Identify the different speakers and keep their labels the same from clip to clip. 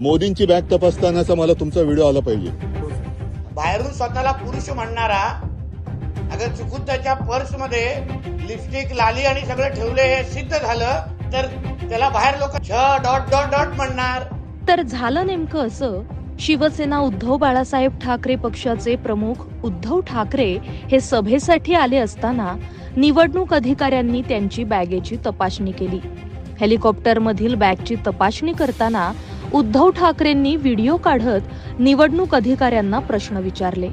Speaker 1: मोदींची बॅग तपासतानाचा मला तुमचा व्हिडिओ आला पाहिजे.
Speaker 2: बाहेरून स्वतःला पुरुष म्हणणारा अगर चुकून त्याच्या पर्समध्ये लिपस्टिक लाली आणि सगळं ठेवले हे सिद्ध झालं तर त्याला बाहेर लोक छ डॉट डॉट डॉट म्हणणार.
Speaker 3: तर झालं नेमकं असं? शिवसेना उद्धव बाळासाहेब ठाकरे पक्षाचे प्रमुख उद्धव ठाकरे हे सभेसाठी आले असताना निवडणूक अधिकाऱ्यांनी त्यांची बॅगेची तपासणी केली. हेलिकॉप्टरमधील बॅगची तपासणी करताना उद्धव ठाकरेंनी व्हिडिओ काढत निवडणूक अधिकाऱ्यांना प्रश्न विचारले.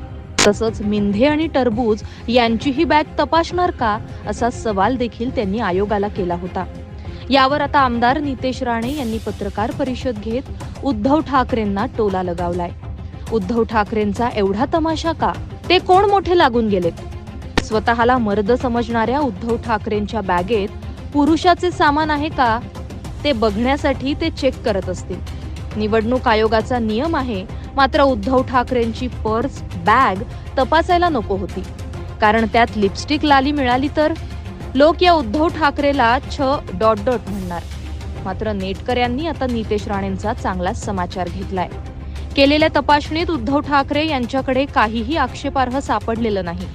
Speaker 3: तसंच मिंधे आणि टरबूज यांचीही बॅग तपासणार का? असा सवाल देखील त्यांनी आयोगाला केला होता. यावर आता आमदार नितेश राणे यांनी पत्रकार परिषद घेत उद्धव ठाकरेंना टोला लगावलाय. उद्धव ठाकरेंचा एवढा तमाशा का? ते कोण मोठे लागून गेलेत? स्वतःला मर्द समजणाऱ्या उद्धव ठाकरेंच्या बॅगेत पुरुषाचे सामान आहे का? ते बघण्यासाठी ते चेक करत असतील. निवडणूक आयोगाचा नियम आहे मात्र उद्धव ठाकरेंची पर्स बॅग तपासायला नको होती. कारण त्यात लिपस्टिक लाली मिळाली तर लोक या उद्धव ठाकरेला छ डॉट डॉट म्हणणार. मात्र नेटकऱ्यांनी आता नितेश राणेंचा चांगलाच समाचार घेतलाय. केलेल्या तपासणीत उद्धव ठाकरे यांच्याकडे काहीही आक्षेपार्ह सापडलेलं नाही.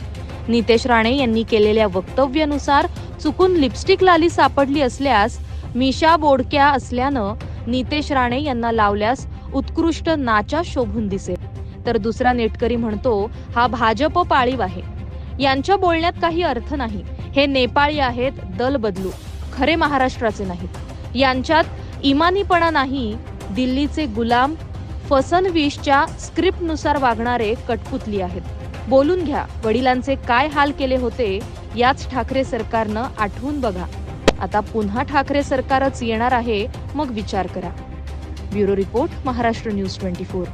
Speaker 3: नितेश राणे यांनी केलेल्या वक्तव्यानुसार चुकून लिपस्टिक लाली सापडली असल्यास मिशा बोडक्या असल्यानं नितेश राणे यांना लावल्यास उत्कृष्ट नाचा शोभून दिसेल. तर दुसरा नेटकरी म्हणतो हा भाजप पाळीव आहे. यांच्या बोलण्यात काही अर्थ नाही. हे नेपाळी आहेत दल बदलू. खरे महाराष्ट्राचे नाहीत. यांच्यात इमानीपणा नाही दिल्लीचे गुलाम फसनवीसच्या स्क्रिप्टनुसार वागणारे कटपुतली आहेत. बोलून घ्या वडिलांचे काय हाल केले होते याच ठाकरे सरकारनं आठवून बघा. आता पुन्हा ठाकरे सरकारच येणार आहे मग विचार करा. Bureau report Maharashtra news twenty four.